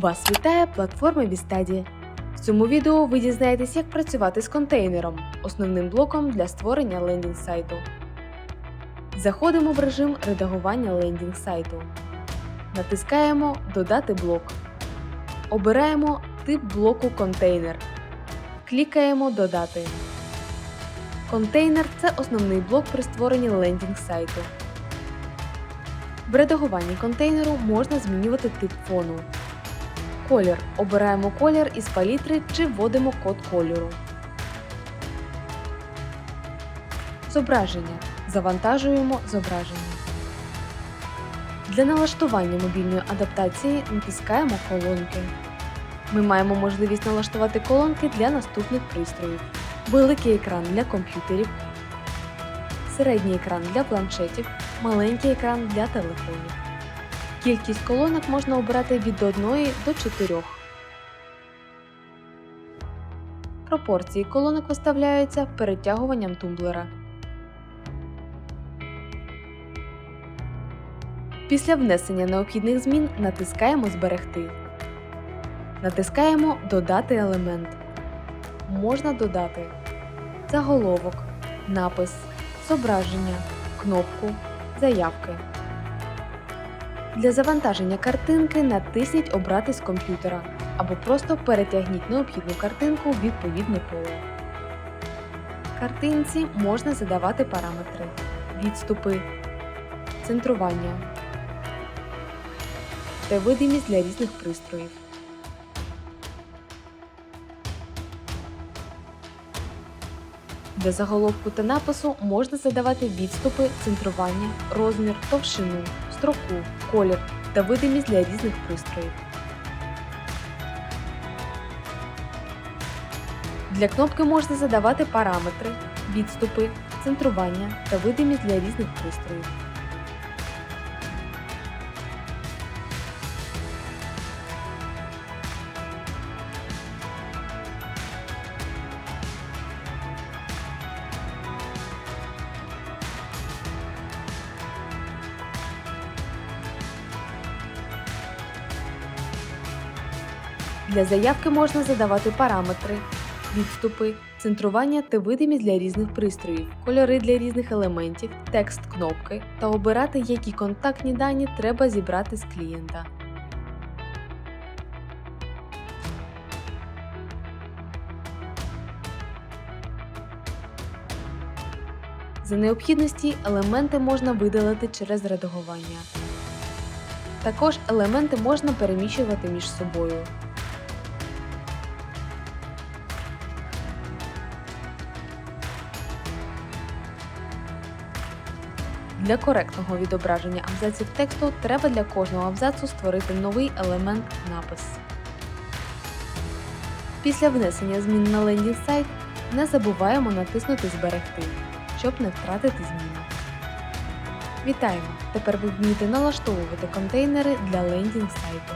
Вас вітає платформа Вістаді. В цьому відео ви дізнаєтесь, як працювати з контейнером, основним блоком для створення лендінг сайту. Заходимо в режим редагування лендінг сайту. Натискаємо Додати блок. Обираємо тип блоку контейнер. Клікаємо Додати. Контейнер це основний блок при створенні лендінг сайту. В редагуванні контейнеру можна змінювати тип фону. Колір. Обираємо колір із палітри чи вводимо код кольору. Зображення. Завантажуємо зображення. Для налаштування мобільної адаптації натискаємо колонки. Ми маємо можливість налаштувати колонки для наступних пристроїв: великий екран для комп'ютерів, середній екран для планшетів, маленький екран для телефонів. Кількість колонок можна обирати від 1 до 4. Пропорції колонок виставляються перетягуванням тумблера. Після внесення необхідних змін натискаємо Зберегти. Натискаємо Додати елемент. Можна додати заголовок, напис, зображення, кнопку, заявки. Для завантаження картинки натисніть Обрати з комп'ютера або просто перетягніть необхідну картинку в відповідне поле. Картинці можна задавати параметри, відступи, центрування та видимість для різних пристроїв. Для заголовку та напису можна задавати відступи, центрування, розмір, товщину, строку, колір та видимість для різних пристроїв. Для кнопки можна задавати параметри, відступи, центрування та видимість для різних пристроїв. Для заявки можна задавати параметри, відступи, центрування та видимість для різних пристроїв, кольори для різних елементів, текст кнопки та обирати, які контактні дані треба зібрати з клієнта. За необхідності елементи можна видалити через редагування. Також елементи можна переміщувати між собою. Для коректного відображення абзаців тексту треба для кожного абзацу створити новий елемент напис. Після внесення змін на лендінг сайт не забуваємо натиснути Зберегти, щоб не втратити зміни. Вітаємо! Тепер ви вмієте налаштовувати контейнери для лендінг сайту.